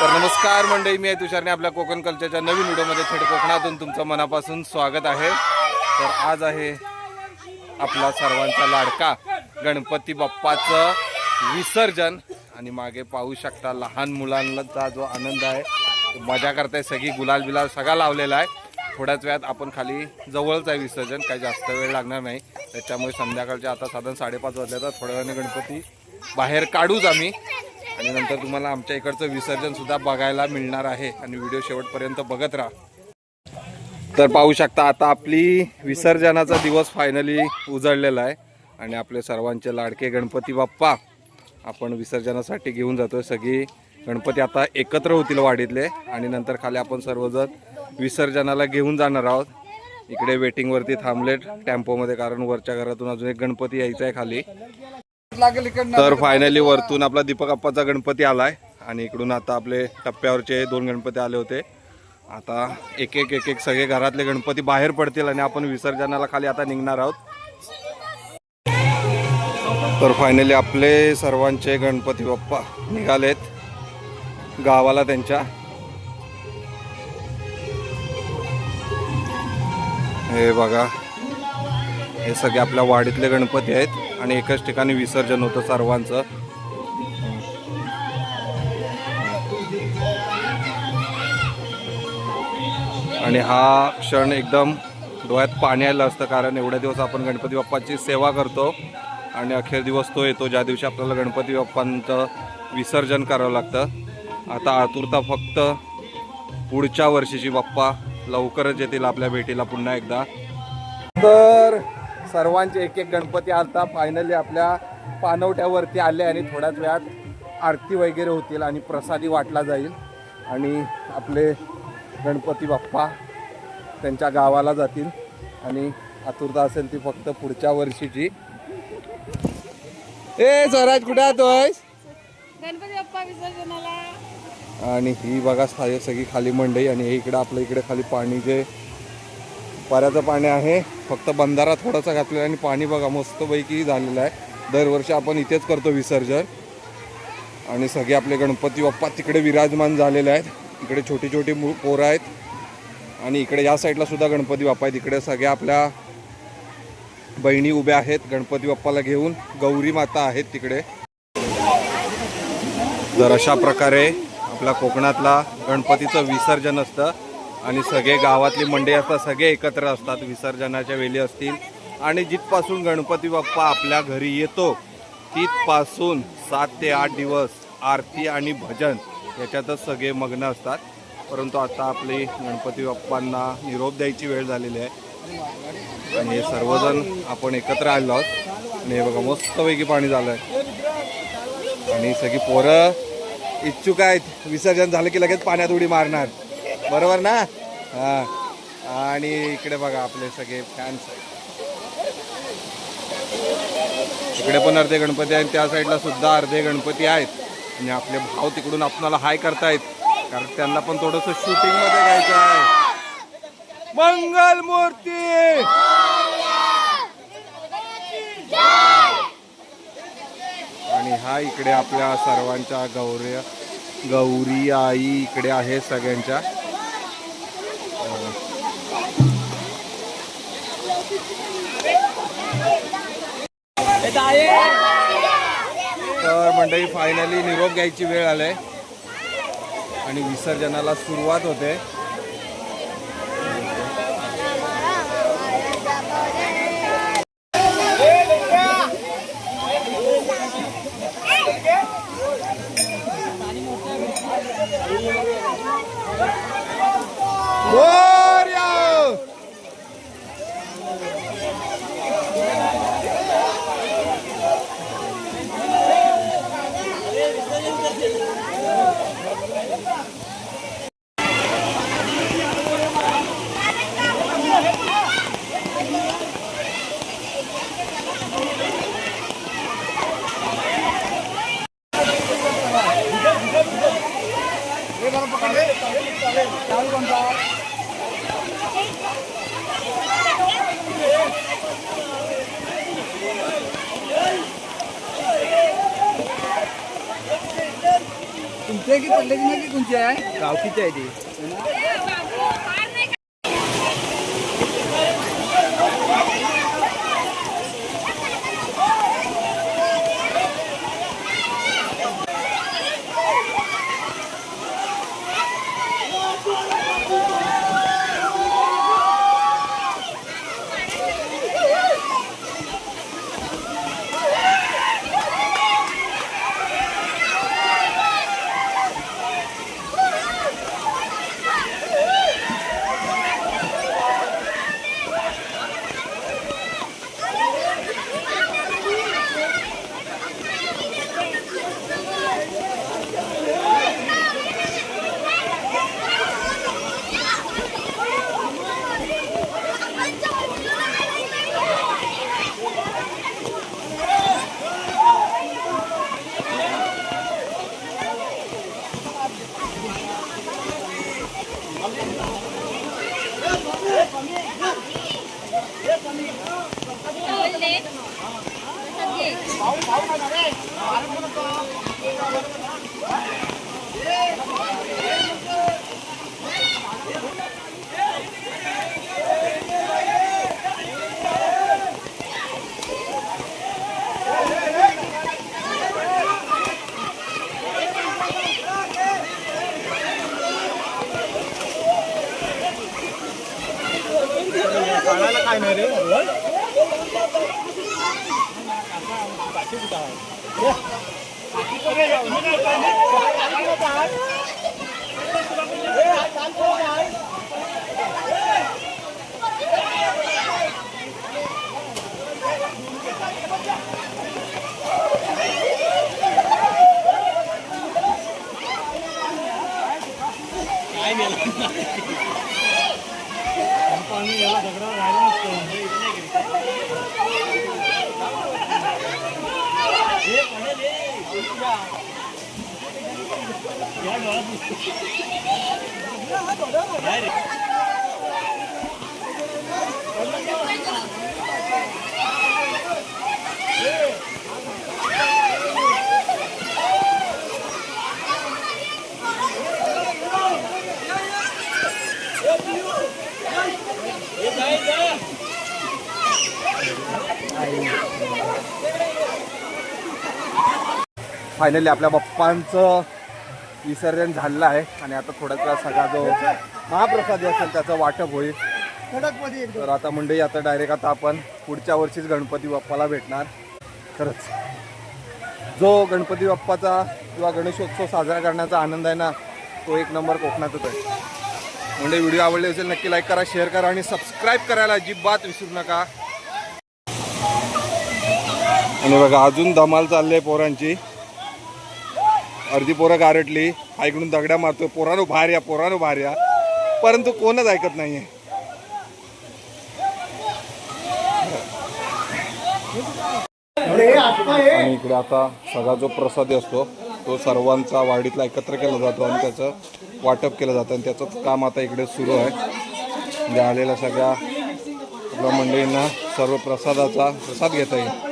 तर नमस्कार मंडळी मी आहे तुषारने. आपल्या कोकण कल्चरच्या नवीन व्हिडिओमध्ये थेट कोकणातून तुमचं मनापासून स्वागत आहे. तर आज आहे आपला सर्वांचा लाडका गणपती बाप्पाचं विसर्जन. आणि मागे पाहू शकता लहान मुलांचा जो आनंद आहे मजा करताय सगळी गुलाल बिलाल सगळा लावलेला आहे. थोड्याच वेळात आपण खाली जवळच आहे विसर्जन काही जास्त वेळ लागणार नाही. त्याच्यामुळे संध्याकाळच्या आता साधारण साडेपाच वाजल्या तर थोड्या वेळाने गणपती बाहेर काढूच आम्ही. आणि नंतर तुम्हाला आमच्या इकडचं विसर्जन सुद्धा बघायला मिळणार आहे. आणि व्हिडिओ शेवटपर्यंत बघत राहा. तर पाहू शकता आता आपली विसर्जनाचा दिवस फायनली उजळलेला आहे. आणि आपले सर्वांचे लाडके गणपती बाप्पा आपण विसर्जनासाठी घेऊन जातोय. सगळी गणपती आता एकत्र होतील वाडीतले. आणि नंतर खाली आपण सर्वजण विसर्जनाला घेऊन जाणार आहोत. इकडे वेटिंगवरती थांबलेत टेम्पोमध्ये कारण वरच्या घरातून अजून एक गणपती यायचा आहे खाली. लागेल इकडनं. तर फायनली वरतून आपला दीपक अप्पाचा गणपती आलाय. आणि इकडून आता आपले टप्प्यावरचे दोन गणपती आले होते. आता एक एक एक एक सगळे घरातले गणपती बाहेर पडतील आणि आपण विसर्जनाला खाली आता निघणार आहोत. तर फायनली आपले सर्वांचे गणपती बाप्पा निघालेत. गावाला त्यांच्या. हे बघा. हे सगळे आपल्या वाडीतले गणपती आहेत आणि एकाच ठिकाणी विसर्जन होतं सर्वांचं. आणि हा क्षण एकदम डोळ्यात पाणी आलं असतं कारण एवढ्या दिवस आपण गणपती बाप्पाची सेवा करतो आणि अखेर दिवस तो येतो ज्या दिवशी आपल्याला गणपती बाप्पांचं विसर्जन करावं लागतं. आता आतुरता फक्त पुढच्या वर्षीची बाप्पा लवकरच येतील आपल्या भेटीला पुन्हा एकदा. तर सर्वांचे एक एक गणपती आता फायनली आपल्या पानवट्यावरती आले आणि थोड्याच वेळात आरती वगैरे होतील आणि प्रसादी वाटला जाईल. आणि आपले गणपती बाप्पा त्यांच्या गावाला जातील. आणि आतुरता असेल ती फक्त पुढच्या वर्षीची. ए स्वराज कुठे गणपती बाप्पा विसर्जनाला. आणि ही बघा सगळी खाली मंडई आणि हे इकडे आपलं इकडे खाली पाणी जे पाऱ्याचं पाणी आहे. फक्त बंधारा थोडासा घातलेला आहे आणि पाणी बघा मस्तपैकी झालेलं आहे. दरवर्षी आपण इथेच करतो विसर्जन. आणि सगळे आपले गणपती बाप्पा तिकडे विराजमान झालेले आहेत. इकडे छोटी छोटी मु पोरं आहेत. आणि इकडे या साईडला सुद्धा गणपती बाप्पा आहेत. इकडे सगळ्या आपल्या बहिणी उभ्या आहेत गणपती बाप्पाला घेऊन. गौरी माता आहेत तिकडे. जर अशा प्रकारे आपल्या कोकणातला गणपतीचं विसर्जन असतं. आणि सगळे गावातली मंडळी असतात सगळे एकत्र असतात विसर्जनाच्या वेळी असतील. आणि जिथपासून गणपती बाप्पा आपल्या घरी येतो तिथपासून सात ते आठ दिवस आरती आणि भजन याच्यातच सगळे मग्न असतात. परंतु आता आपली गणपती बाप्पांना निरोप द्यायची वेळ झालेली आहे. आणि हे सर्वजण आपण एकत्र आलेलो आहोत. आणि हे बघा मस्तपैकी पाणी झालं आहे. आणि सगळी पोरं इच्छुक आहेत. विसर्जन झालं की लगेच पाण्यात उडी मारणार. बरोबर ना? हा. आणि इकडे बघा आपले सगळे फॅन्स इकडे पण अर्धे गणपती आहेत त्या साईडला सुद्धा अर्धे गणपती आहेत. आणि आपले भाव तिकडून आपणाला हाय करतायत. कारण त्यांना पण थोडस शूटिंगमध्ये घ्यायचं आहे. मंगल मूर्ती आणि हा इकडे आपल्या सर्वांच्या गौरी गौरी आई इकडे आहे सगळ्यांच्या. तर मंडळी फायनली निरोप घ्यायची वेळ आले आणि विसर्जनाला सुरुवात होते. ते की पडले की आहे? गावकीची आहे ती. Yeah. काय नाही रे ಸ್ವಾಮಿ ಎಲ್ಲ ಜಗಳ ಯಾರು फायनली आपल्या बाप्पांचं विसर्जन झालेलं आहे. आणि आता थोड्याच वेळात सगळा जो महाप्रसाद असेल त्याचं वाटप होईल. तर आता मंडळी आता डायरेक्ट आता आपण पुढच्या वर्षीच गणपती बाप्पाला भेटणार. खरंच. जो गणपती बाप्पाचा किंवा गणेशोत्सव साजरा करण्याचा आनंद आहे ना तो एक नंबर कोकणातच आहे. म्हणजे व्हिडिओ आवडले असेल नक्की लाईक करा शेअर करा आणि सबस्क्राईब करायला अजिबात विसरू नका. आणि बघा अजून धमाल चालली आहे पोरांची. अर्धी पोरं गारटली हा इकडून दगड्या मारतो पोरानो बाहेर या पोरानो बाहेर या परंतु कोणच ऐकत नाहीये. आणि इकडे आता सगळा जो प्रसाद असतो तो सर्वांचा वाडीतला एकत्र केला जातो आणि त्याचं वाटप केलं जातं आणि त्याचंच काम आता इकडे सुरू आहे. म्हणजे आलेल्या सगळ्या आपल्या मंडळींना सर्व प्रसादाचा प्रसाद घेता येईल.